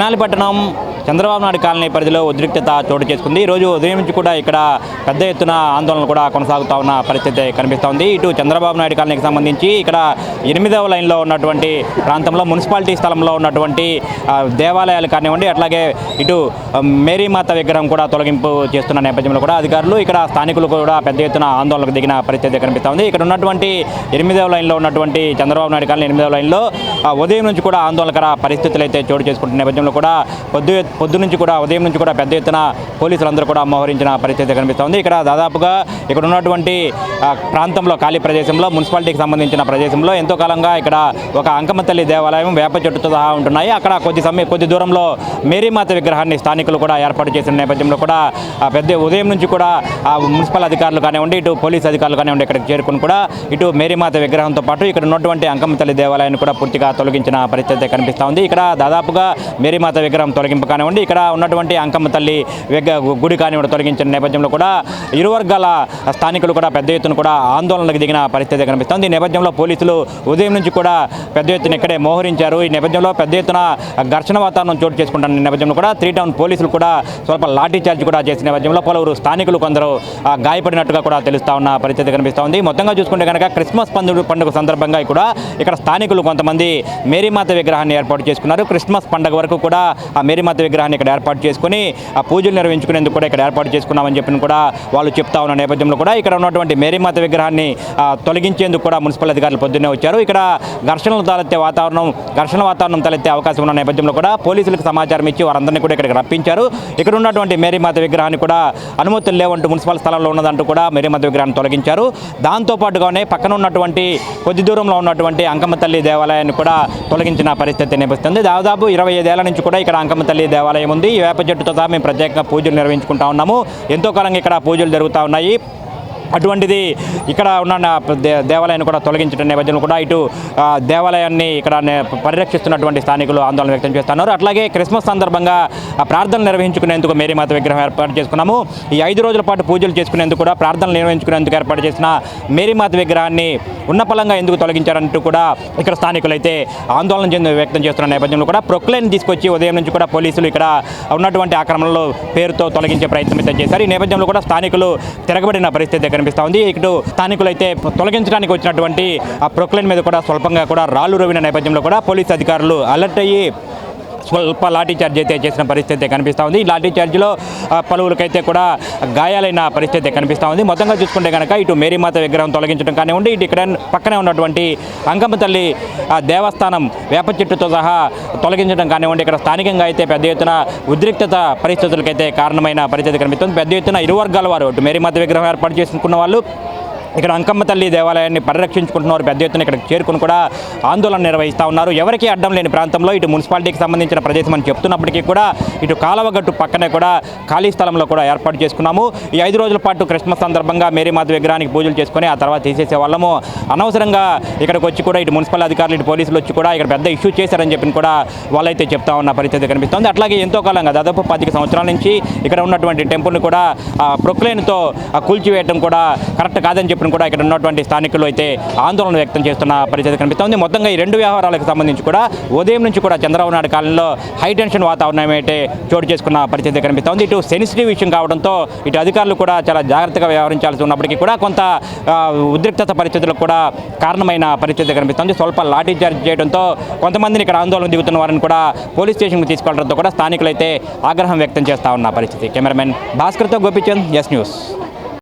తెనాలి పట్టణం చంద్రబాబు నాయుడు కాలనీ పరిధిలో ఉద్రిక్తత చోటు చేసుకుంది. ఈరోజు ఉదయం నుంచి కూడా ఇక్కడ పెద్ద ఎత్తున ఆందోళన కూడా కొనసాగుతా ఉన్న పరిస్థితి కనిపిస్తోంది. ఇటు చంద్రబాబు నాయుడు కాలనీకి సంబంధించి ఇక్కడ ఎనిమిదవ లైన్లో ఉన్నటువంటి ప్రాంతంలో మున్సిపాలిటీ స్థలంలో ఉన్నటువంటి దేవాలయాలు కానివ్వండి అట్లాగే ఇటు మేరీమాత విగ్రహం కూడా తొలగింపు చేస్తున్న నేపథ్యంలో కూడా అధికారులు ఇక్కడ స్థానికులు కూడా పెద్ద ఎత్తున ఆందోళనకు దిగిన పరిస్థితి కనిపిస్తోంది. ఇక్కడ ఉన్నటువంటి ఎనిమిదవ లైన్లో ఉన్నటువంటి చంద్రబాబు నాయుడు కాలనీ ఎనిమిదవ లైన్లో ఉదయం నుంచి కూడా ఆందోళనకర పరిస్థితులు అయితే చోటు చేసుకుంటున్న నేపథ్యంలో కూడా పొద్దు పొద్దు నుంచి కూడా ఉదయం నుంచి కూడా పెద్ద ఎత్తున పోలీసులందరూ కూడా మోహరించిన పరిస్థితి కనిపిస్తోంది ఇక్కడ దాదాపుగా ఇక్కడ ఉన్నటువంటి ప్రాంతంలో ఖాళీ ప్రదేశంలో మున్సిపాలిటీకి సంబంధించిన ప్రదేశంలో ఎంతో కాలంగా ఇక్కడ ఒక అంకమతల్లి దేవాలయం వేప చెట్టుతో సహా ఉంటున్నాయి. అక్కడ కొద్ది సమయం కొద్ది దూరంలో మేరీమాత విగ్రహాన్ని స్థానికులు కూడా ఏర్పాటు చేసిన నేపథ్యంలో కూడా పెద్ద ఉదయం నుంచి కూడా ఆ మున్సిపల్ అధికారులు కానివ్వండి ఇటు పోలీస్ అధికారులు కానివ్వండి ఇక్కడికి చేరుకుని కూడా ఇటు మేరీమాత విగ్రహంతో పాటు ఇక్కడ ఉన్నటువంటి అంకమతల్లి దేవాలయాన్ని కూడా పూర్తిగా తొలగించిన పరిస్థితి కనిపిస్తూ ఉంది. ఇక్కడ దాదాపుగా మేరీ మేరీమాత విగ్రహం తొలగింపు కానివ్వండి ఇక్కడ ఉన్నటువంటి అంకమ్మ తల్లి గుడి కానివ్వండి తొలగించిన నేపథ్యంలో కూడా ఇరు వర్గాల స్థానికులు కూడా పెద్ద ఎత్తున కూడా ఆందోళనకు దిగిన పరిస్థితి కనిపిస్తోంది. ఈ నేపథ్యంలో పోలీసులు ఉదయం నుంచి కూడా పెద్ద ఎత్తున ఇక్కడే మోహరించారు. ఈ నేపథ్యంలో పెద్ద ఎత్తున ఘర్షణ వాతావరణం చోటు చేసుకుంటున్న నేపథ్యంలో కూడా త్రీ టౌన్ పోలీసులు కూడా స్వల్ప లాఠీ చార్జ్ కూడా చేసిన నేపథ్యంలో పలువురు స్థానికులు కొందరు గాయపడినట్టుగా కూడా తెలుస్తా ఉన్న పరిస్థితి కనిపిస్తూ ఉంది మొత్తంగా చూసుకుంటే కనుక క్రిస్మస్ పండుగ పండుగ సందర్భంగా కూడా ఇక్కడ స్థానికులు కొంతమంది మేరీమాత విగ్రహాన్ని ఏర్పాటు చేసుకున్నారు. క్రిస్మస్ పండుగ వరకు కూడా ఆ మేరీమాత విగ్రహాన్ని ఇక్కడ ఏర్పాటు చేసుకుని ఆ పూజలు నిర్వహించుకునేందుకు కూడా ఇక్కడ ఏర్పాటు చేసుకున్నామని చెప్పిన కూడా వాళ్ళు చెప్తా ఉన్న నేపథ్యంలో కూడా ఇక్కడ ఉన్నటువంటి మేరీమాత విగ్రహాన్ని తొలగించేందుకు కూడా మున్సిపల్ అధికారులు పొద్దున్నే వచ్చారు. ఇక్కడ ఘర్షణలు తలెత్తే వాతావరణం ఘర్షణ వాతావరణం తలెత్తే అవకాశం ఉన్న నేపథ్యంలో కూడా పోలీసులకు సమాచారం ఇచ్చి వారందరినీ కూడా ఇక్కడికి రప్పించారు. ఇక్కడ ఉన్నటువంటి మేరీమాత విగ్రహాన్ని కూడా అనుమతులు లేవంటూ మున్సిపల్ స్థలంలో ఉన్నదంటూ కూడా మేరీమాత విగ్రహాన్ని తొలగించారు. దాంతో పాటుగానే పక్కన ఉన్నటువంటి కొద్ది దూరంలో ఉన్నటువంటి అంకమ్మ తల్లి దేవాలయాన్ని కూడా తొలగించిన పరిస్థితి నిపిస్తుంది దాదాపు ఇరవై ఐదేళ్ళ నుంచి కూడా ఇక్కడ అంకమ్మ తల్లి దేవాలయం ఉంది. ఈ వేప చెట్టుతో సహా మేము ప్రత్యేకంగా పూజలు నిర్వహించుకుంటా ఉన్నాము. ఎంతో కాలంగా ఇక్కడ పూజలు జరుగుతూ ఉన్నాయి. అటువంటిది ఇక్కడ ఉన్న దే- దేవాలయాన్ని కూడా తొలగించడం నేపథ్యంలో కూడా ఇటు దేవాలయాన్ని ఇక్కడ పరిరక్షిస్తున్నటువంటి స్థానికులు ఆందోళన వ్యక్తం చేస్తున్నారు. అట్లాగే క్రిస్మస్ సందర్భంగా ఆ ప్రార్థనలు నిర్వహించుకునేందుకు మేరీమాత విగ్రహం ఏర్పాటు చేసుకున్నాము. ఈ ఐదు రోజుల పాటు పూజలు చేసుకునేందుకు కూడా ప్రార్థనలు నిర్వహించుకునేందుకు ఏర్పాటు చేసిన మేరీమాత విగ్రహాన్ని ఉన్నపలంగా ఎందుకు తొలగించారంటూ కూడా ఇక్కడ స్థానికులు అయితే ఆందోళన చెంది వ్యక్తం చేస్తున్న నేపథ్యంలో కూడా ప్రొక్లైన్ తీసుకొచ్చి ఉదయం నుంచి కూడా పోలీసులు ఇక్కడ ఉన్నటువంటి ఆక్రమణలో పేరుతో తొలగించే ప్రయత్నం అయితే చేశారు. ఈ నేపథ్యంలో కూడా స్థానికులు తిరగబడిన పరిస్థితి దగ్గర కనిపిస్తూ ఉంది. ఇటు స్థానికులు అయితే తొలగించడానికి వచ్చినటువంటి ఆ ప్రొక్లైన్ మీద కూడా స్వల్పంగా కూడా రాళ్ళు రవిన నేపథ్యంలో కూడా పోలీస్ అధికారులు అలర్ట్ అయ్యి స్వల్ప లాఠీ చార్జ్ అయితే చేసిన పరిస్థితి కనిపిస్తూ ఉంది. ఈ లాఠీ చార్జ్లో పలువురికైతే కూడా గాయాలైన పరిస్థితి కనిపిస్తూ ఉంది. మొత్తంగా చూసుకుంటే కనుక ఇటు మేరీమాత విగ్రహం తొలగించడం కానివ్వండి ఇటు ఇక్కడ పక్కనే ఉన్నటువంటి అంకమ్మ తల్లి ఆ దేవస్థానం వేప చెట్టుతో సహా తొలగించడం కానివ్వండి ఇక్కడ స్థానికంగా అయితే పెద్ద ఎత్తున ఉద్రిక్తత పరిస్థితులకైతే కారణమైన పరిస్థితి కనిపిస్తుంది. పెద్ద ఎత్తున ఇరు వర్గాల వారు ఇటు మేరీమాత విగ్రహం ఏర్పాటు చేసుకున్న వాళ్ళు ఇక్కడ అంకమ్మ తల్లి దేవాలయాన్ని పరిరక్షించుకుంటున్నారు పెద్ద ఎత్తున ఇక్కడ చేరుకుని కూడా ఆందోళన నిర్వహిస్తూ ఉన్నారు. ఎవరికీ అడ్డం లేని ప్రాంతంలో ఇటు మున్సిపాలిటీకి సంబంధించిన ప్రదేశం అని చెప్తున్నప్పటికీ కూడా ఇటు కాలవగట్టు పక్కనే కూడా ఖాళీ స్థలంలో కూడా ఏర్పాటు చేసుకున్నాము. ఈ ఐదు రోజుల పాటు క్రిస్మస్ సందర్భంగా మేరీమాత విగ్రహానికి పూజలు చేసుకొని ఆ తర్వాత తీసేసే వాళ్ళము. అనవసరంగా ఇక్కడికి వచ్చి కూడా ఇటు మున్సిపల్ అధికారులు ఇటు పోలీసులు వచ్చి కూడా ఇక్కడ పెద్ద ఇష్యూ చేశారని చెప్పి కూడా వాళ్ళైతే చెప్తా ఉన్న పరిస్థితి కనిపిస్తుంది. అట్లాగే ఎంతో కాలంగా దాదాపు పదిహేను సంవత్సరాల నుంచి ఇక్కడ ఉన్నటువంటి టెంపుల్ని కూడా ప్రొక్లైన్తో కూల్చివేయడం కూడా కరెక్ట్ కాదని చెప్పిన కూడా ఇక్కడ ఉన్నటువంటి స్థానికులు అయితే ఆందోళన వ్యక్తం చేస్తున్న పరిస్థితి కనిపిస్తుంది. మొత్తంగా ఈ రెండు వ్యవహారాలకు సంబంధించి కూడా ఉదయం నుంచి కూడా చంద్రబాబు నాయుడు కాలంలో హైటెన్షన్ వాతావరణం అయితే చోటు చేసుకున్న పరిస్థితి కనిపిస్తుంది. ఇటు సెన్సిటివ్ విషయం కావడంతో ఇటు అధికారులు కూడా చాలా జాగ్రత్తగా వ్యవహరించాల్సి ఉన్నప్పటికీ కూడా కొంత ఉద్రిక్తత పరిస్థితులకు కూడా కారణమైన పరిస్థితి కనిపిస్తుంది. స్వల్ప లాఠీ చార్జ్ చేయడంతో కొంతమందిని ఇక్కడ ఆందోళన దిగుతున్న వారిని కూడా పోలీస్ స్టేషన్కి తీసుకెళ్ళడంతో కూడా స్థానికులైతే ఆగ్రహం వ్యక్తం చేస్తా ఉన్న పరిస్థితి. కెమెరామెన్ భాస్కర్తో గోపిచంద్ ఎస్ న్యూస్.